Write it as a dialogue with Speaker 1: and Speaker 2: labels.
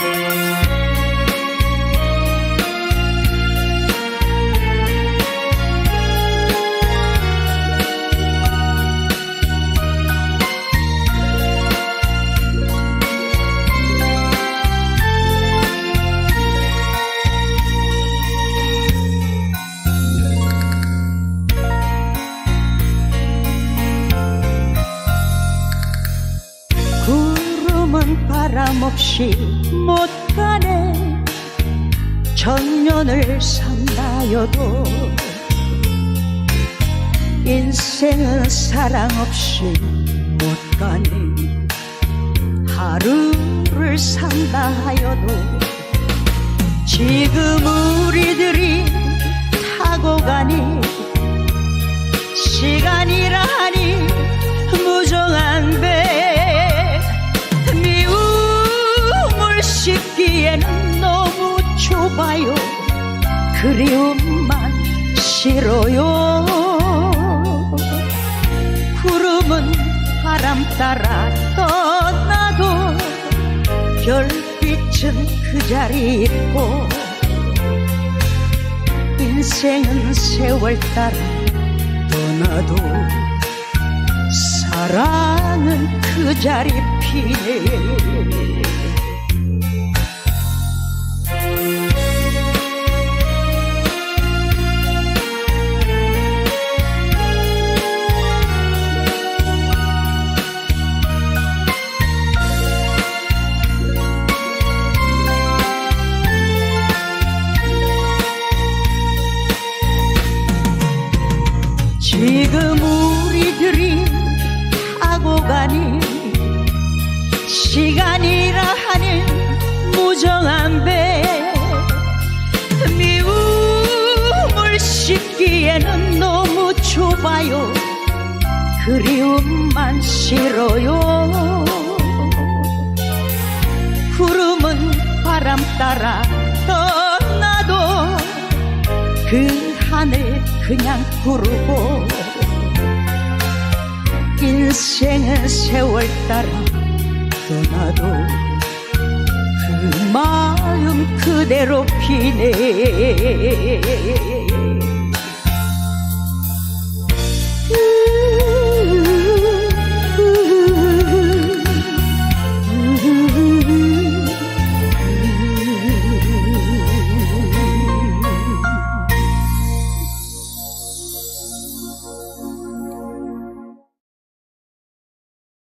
Speaker 1: 구 바람 없이 못 가네. 천년을 산다여도 인생은 사랑 없이 못 가네. 하루를 산다 하여도 지금 우리들이 좁아요. 그리움만 싫어요. 구름은 바람 따라 떠나도 별빛은 그 자리 있고 인생은 세월 따라 떠나도 사랑은 그 자리 피네 가니 시간이라 하는 무정한 배. 미움을 씻기에는 너무 좁아요. 그리움만 싫어요. 구름은 바람 따라 떠나도 그 하늘 그냥 구르고 인생은 세월 따라 떠나도 그 마음 그대로 피네